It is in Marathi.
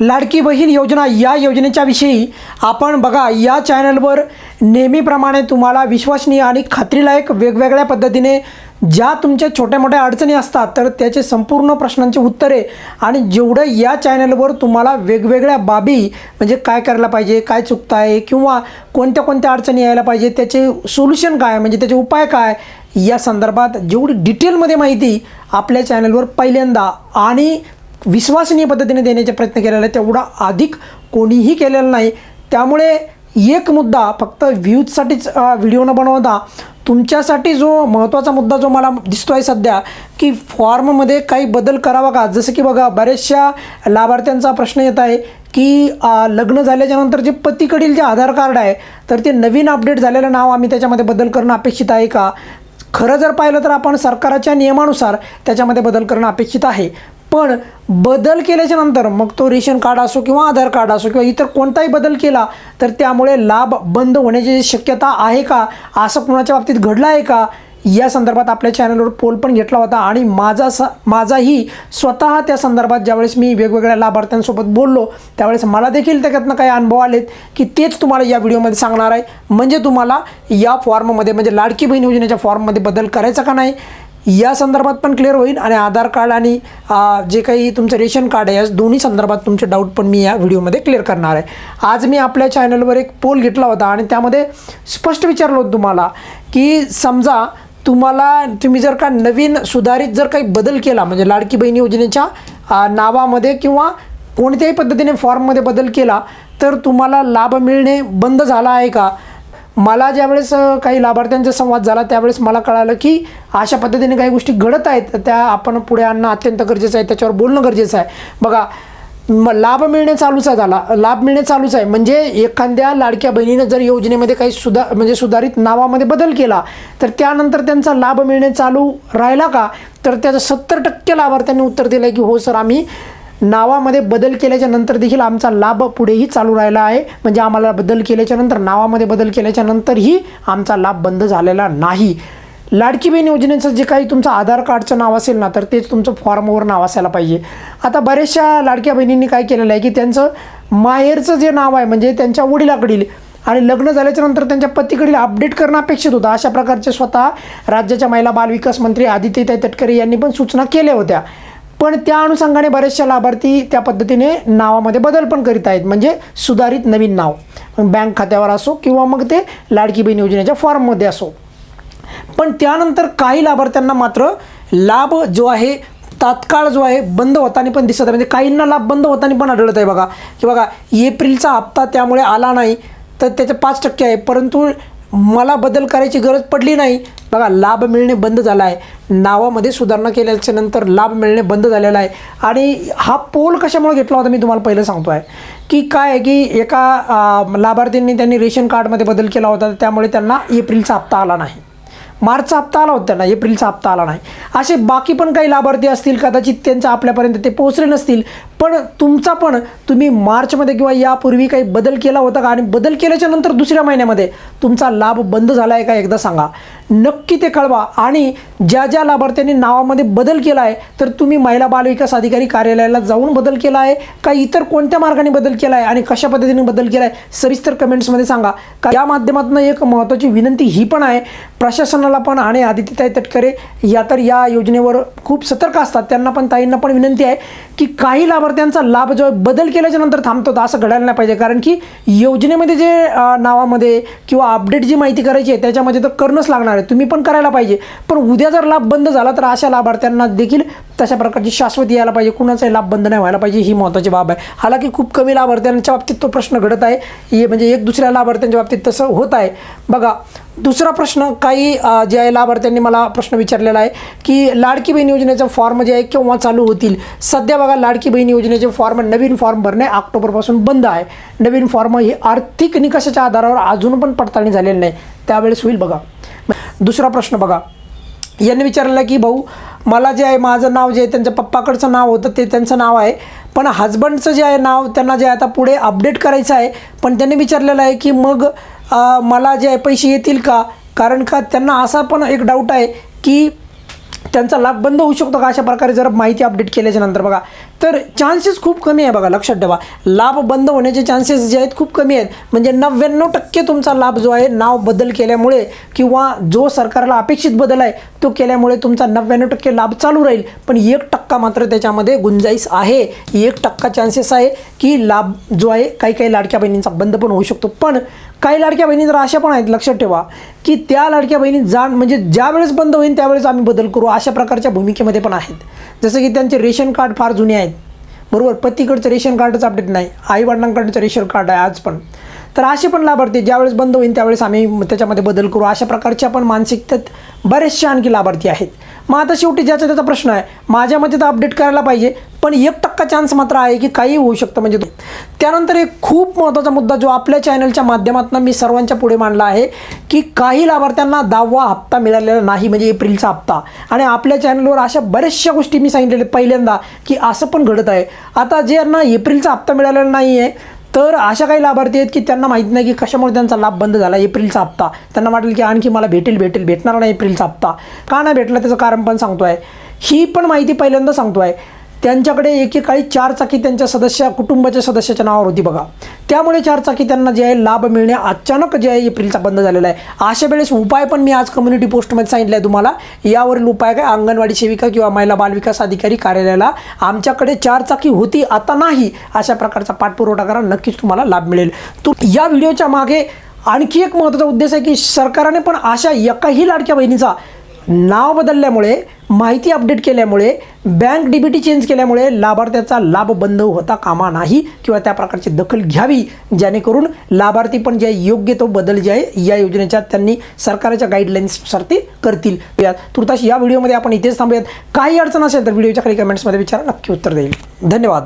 लाडकी बहीण योजना या योजनेच्या विषयी आपण बघा या चॅनलवर नेहमीप्रमाणे तुम्हाला विश्वसनीय आणि खात्रीलायक वेगवेगळ्या पद्धतीने ज्या तुमच्या छोट्या मोठ्या अडचणी असतात तर त्याचे संपूर्ण प्रश्नांची उत्तरे आणि जेवढं या चॅनलवर तुम्हाला वेगवेगळ्या बाबी म्हणजे काय करायला पाहिजे काय चुकतं आहे किंवा कोणत्या कोणत्या अडचणी यायला पाहिजे त्याचे सोल्युशन काय म्हणजे त्याचे उपाय काय या संदर्भात जेवढी डिटेलमध्ये माहिती आपल्या चॅनलवर पहिल्यांदा आणि विश्वसनीय पद्धतीने देण्याचा प्रयत्न केलेला आहे तेवढा अधिक कोणीही केलेला नाही. त्यामुळे एक मुद्दा फक्त व्ह्यूजसाठीच व्हिडिओ न बनवता तुमच्यासाठी जो महत्त्वाचा मुद्दा जो मला दिसतो आहे सध्या की फॉर्ममध्ये काही बदल करावा का? जसं की बघा बऱ्याचशा लाभार्थ्यांचा प्रश्न येत आहे की लग्न झाल्याच्यानंतर जे पतीकडील जे आधार कार्ड आहे तर ते नवीन अपडेट झालेलं नाव आम्ही त्याच्यामध्ये बदल करणं अपेक्षित आहे का? खरं जर पाहिलं तर आपण सरकारच्या नियमानुसार त्याच्यामध्ये बदल करणं अपेक्षित आहे. पण बदल केल्याच्यानंतर मग तो रेशन कार्ड असो किंवा आधार कार्ड असो किंवा इतर कोणताही बदल केला तर त्यामुळे लाभ बंद होण्याची शक्यता आहे का? असं कुणाच्या बाबतीत घडलं आहे का? या संदर्भात आपल्या चॅनलवर पोल पण घेतला होता आणि माझा स माझाही स्वतः त्या संदर्भात ज्यावेळेस मी वेगवेगळ्या लाभार्थ्यांसोबत बोललो त्यावेळेस मला देखील त्याच्यातनं काही अनुभव आलेत की तेच तुम्हाला या व्हिडिओमध्ये सांगणार आहे. म्हणजे तुम्हाला या फॉर्ममध्ये म्हणजे लाडकी बहीण योजनेच्या फॉर्ममध्ये बदल करायचा का नाही? या संदर्भात पण क्लिअर होईल आणि आधार कार्ड आणि जे काही तुमचं रेशन कार्ड आहे या दोन्ही संदर्भात तुमचे डाऊट पण मी या व्हिडिओमध्ये क्लिअर करणार आहे. आज मी आपल्या चॅनलवर एक पोल घेतला होता आणि त्यामध्ये स्पष्ट विचारलं होतं तुम्हाला की समजा तुम्हाला तुम्ही जर का नवीन सुधारित जर काही बदल केला म्हणजे लाडकी बहीण योजनेच्या नावामध्ये किंवा कोणत्याही पद्धतीने फॉर्ममध्ये बदल केला तर तुम्हाला लाभ मिळणे बंद झाला आहे का? मला ज्यावेळेस काही लाभार्थ्यांचा संवाद झाला त्यावेळेस मला कळालं की अशा पद्धतीने काही गोष्टी घडत आहेत. त्या आपण पुढे आणणं अत्यंत गरजेचं आहे. त्याच्यावर बोलणं गरजेचं आहे. बघा म लाभ मिळणे चालूच आहे झाला. लाभ मिळणे चालूच आहे. म्हणजे एखाद्या लाडक्या बहिणीनं जर योजनेमध्ये काही सुधा म्हणजे सुधारित नावामध्ये बदल केला तर त्यानंतर त्यांचा लाभ मिळणे चालू राहिला का? तर त्याचं सत्तर टक्के लाभार्थ्यांनी उत्तर दिलं आहे की हो सर आम्ही नावामध्ये बदल केल्याच्यानंतर देखील आमचा लाभ पुढेही चालू राहिला आहे. म्हणजे आम्हाला बदल केल्याच्यानंतर नावामध्ये बदल केल्याच्या नंतरही आमचा लाभ बंद झालेला नाही. लाडकी बहीण योजनेचं जे काही तुमचं आधार कार्डचं नाव असेल ना तर तेच तुमचं फॉर्मवर नाव असायला पाहिजे. आता बऱ्याचशा लाडक्या बहिणींनी काय केलेलं आहे की त्यांचं माहेरचं जे नाव आहे म्हणजे त्यांच्या वडिलाकडील आणि लग्न झाल्याच्यानंतर त्यांच्या पतीकडील अपडेट करणं अपेक्षित होतं. अशा प्रकारचे स्वतः राज्याच्या महिला बालविकास मंत्री आदित्यताई तटकरे यांनी पण सूचना केल्या होत्या. पण त्या अनुषंगाने बरेचशा लाभार्थी त्या पद्धतीने नावामध्ये बदल पण करीत आहेत. म्हणजे सुधारित नवीन नाव. बँक खात्यावर असो किंवा मग ते लाडकी बहीण योजनेच्या फॉर्ममध्ये असो. पण त्यानंतर काही लाभार्थ्यांना मात्र लाभ जो आहे तात्काळ जो आहे बंद होताना पण दिसत आहे. म्हणजे काहींना लाभ बंद होताना पण आढळत आहे बघा. की बघा एप्रिलचा हप्ता त्यामुळे आला नाही तर त्याचे पाच टक्के आहे. परंतु मला बदल करायची गरज पडली नाही. बघा लाभ मिळणे बंद झाला आहे नावामध्ये सुधारणा केल्याच्यानंतर लाभ मिळणे बंद झालेला आहे. आणि हा पोल कशामुळे घेतला होता मी तुम्हाला पहिलं सांगतो आहे की काय आहे की एका लाभार्थींनी त्यांनी रेशन कार्डमध्ये बदल केला होता त्यामुळे त्यांना एप्रिलचा हप्ता आला नाही. मार्चचा हप्ता आला होता त्यांना एप्रिलचा हप्ता आला नाही. असे बाकी पण काही लाभार्थी असतील कदाचित त्यांचा आपल्यापर्यंत ते पोहोचले नसतील पण तुमचा पण तुम्ही मार्चमध्ये किंवा यापूर्वी काही बदल केला होता का? आणि बदल केल्याच्यानंतर दुसऱ्या महिन्यामध्ये तुमचा लाभ बंद झाला आहे का एकदा सांगा. नक्की ते कळवा. आणि ज्या ज्या लाभार्थ्यांनी नावामध्ये बदल केला आहे तर तुम्ही महिला बालविकास अधिकारी कार्यालयाला जाऊन बदल केला आहे का इतर कोणत्या मार्गाने बदल केला आहे आणि कशा पद्धतीने बदल केला आहे सविस्तर कमेंट्समध्ये सांगा. का या माध्यमातून एक महत्त्वाची विनंती ही पण आहे प्रशासनाला पण आणि आदित्यताई तटकरे या तर या योजनेवर खूप सतर्क असतात. त्यांना पण ताईंना पण विनंती आहे की काही त्यांचा लाभ जो आहे बदल केल्याच्यानंतर थांबतो तर असं घडायला नाही पाहिजे. कारण की योजनेमध्ये जे नावामध्ये किंवा अपडेट जी माहिती करायची आहे त्याच्यामध्ये तर करणंच लागणार आहे. तुम्ही पण करायला पाहिजे. पण उद्या जर लाभ बंद झाला तर अशा लाभार्थ्यांना देखील तशा प्रकारची शाश्वती यायला पाहिजे. कुणाचाही लाभ बंद नाही व्हायला पाहिजे ही महत्त्वाची बाब आहे. हालाकी खूप कमी लाभार्थ्यांच्या बाबतीत तो प्रश्न घडत आहे. हे म्हणजे एक दुसऱ्या लाभार्थ्यांच्या बाबतीत तसं होत आहे. बघा दुसरा प्रश्न काही जे आहे लाभार्थ्यांनी मला प्रश्न विचारलेला आहे की लाडकी बहीण योजनेचा फॉर्म जे आहे केव्हा चालू होतील? सध्या बघा लाडकी बहीण योजनेचे फॉर्म नवीन फॉर्म भरणे ऑक्टोबरपासून बंद आहे. नवीन फॉर्म हे आर्थिक निकषाच्या आधारावर अजून पण पडताळणी झालेली नाही. त्यावेळेस होईल बघा. दुसरा प्रश्न बघा. यांनी विचारलं की भाऊ मला जे आहे माझं नाव जे आहे त्यांच्या पप्पाकडचं नाव होतं ते त्यांचं नाव आहे. पण हजबंडचं जे आहे नाव त्यांना जे आहे आता पुढे अपडेट करायचं आहे. पण त्यांनी विचारलेलं आहे की मग मला जे आहे पैसे येतील का? कारण का त्यांना असा पण एक डाऊट आहे की त्यांचा लाभ बंद होऊ शकतो का? अशा प्रकारे जर माहिती अपडेट केल्याच्यानंतर बघा. तर चान्सेस खूप कमी आहे बघा लक्षात ठेवा. लाभ बंद होण्याचे चान्सेस जे आहेत खूप कमी आहेत. म्हणजे नव्याण्णव टक्के तुमचा लाभ जो आहे नाव बदल केल्यामुळे किंवा जो सरकारला अपेक्षित बदल आहे तो केल्यामुळे तुमचा नव्याण्णव टक्के लाभ चालू राहील. पण एक टक्का मात्र त्याच्यामध्ये गुंजाईस आहे. एक टक्का चान्सेस आहे की लाभ जो आहे काही काही लाडक्या बहिणींचा बंद पण होऊ शकतो. पण काही लाडक्या बहिणी तर अशा पण आहेत लक्षात ठेवा की त्या लाडक्या बहिणी जाण म्हणजे ज्या वेळेस बंद होईल त्यावेळेस आम्ही बदल करू अशा प्रकारच्या भूमिकेमध्ये पण आहेत. जसं की त्यांचे रेशन कार्ड फार जुने आहेत. बरोबर पतीकडचं रेशन कार्डच अपडेट नाही आई वडिलांकडचं रेशन कार्ड आहे आज पण. तर असे पण लाभार्थी ज्यावेळेस बंद होईल त्यावेळेस आम्ही त्याच्यामध्ये बदल करू. अशा प्रकारच्या पण मानसिकतेत बरेचसे आणखी लाभार्थी आहेत. मग आता शेवटी ज्याचा त्याचा प्रश्न आहे माझ्या मते तर अपडेट करायला पाहिजे पण एक टक्का चान्स मात्र आहे की काही होऊ शकतं. म्हणजे त्यानंतर एक खूप महत्त्वाचा मुद्दा जो आपल्या चॅनलच्या माध्यमातून मी सर्वांच्या पुढे मांडला आहे की काही लाभार्थ्यांना दहावा हप्ता मिळालेला नाही म्हणजे एप्रिलचा हप्ता. आणि आपल्या चॅनलवर अशा बऱ्याचशा गोष्टी मी सांगितलेल्या पहिल्यांदा की असं पण घडत आहे. आता जे यांना एप्रिलचा हप्ता मिळालेला नाही आहे तर अशा काही लाभार्थी आहेत की त्यांना माहीत नाही की कशामुळे त्यांचा लाभ बंद झाला एप्रिलचा हप्ता. त्यांना वाटेल की आणखी मला भेटेल भेटेल भेटणार नाही एप्रिलचा हप्ता. का नाही भेटला त्याचं कारण पण सांगतो आहे ही पण माहिती पहिल्यांदा सांगतो आहे त्यांच्याकडे एकेकाळी चारचाकी त्यांच्या सदस्य कुटुंबाच्या सदस्याच्या नावावर होती बघा. त्यामुळे चारचाकी त्यांना जे आहे लाभ मिळणे अचानक जे आहे एप्रिलचा बंद झालेला आहे. अशा वेळेस उपाय पण मी आज कम्युनिटी पोस्टमध्ये सांगितलं आहे तुम्हाला. यावरील उपाय काय? अंगणवाडी सेविका किंवा महिला बालविकास अधिकारी कार्यालयाला आमच्याकडे चारचाकी होती आता नाही अशा प्रकारचा पाठपुरवठा करा नक्कीच तुम्हाला लाभ मिळेल. तो या व्हिडिओच्या मागे आणखी एक महत्त्वाचा उद्देश आहे की सरकारने पण अशा एकाही लाडक्या बहिणीचा नाव बदलल्यामुळे माहिती अपडेट केल्यामुळे बँक डीबीटी चेंज केल्यामुळे लाभार्थ्याचा लाभ बंद होता कामा नाही किंवा त्या प्रकारची दखल घ्यावी जेणेकरून लाभार्थी पण जे योग्य तो बदल जे आहे या योजनेच्या त्यांनी सरकारच्या गाईडलाईन्सनुसार ते करतील. या तुर्तास या व्हिडिओमध्ये आपण इथेच थांबूयात. काही अडचण असेल तर व्हिडिओच्या खाली कमेंट्समध्ये विचारा. नक्की उत्तर देईल. धन्यवाद.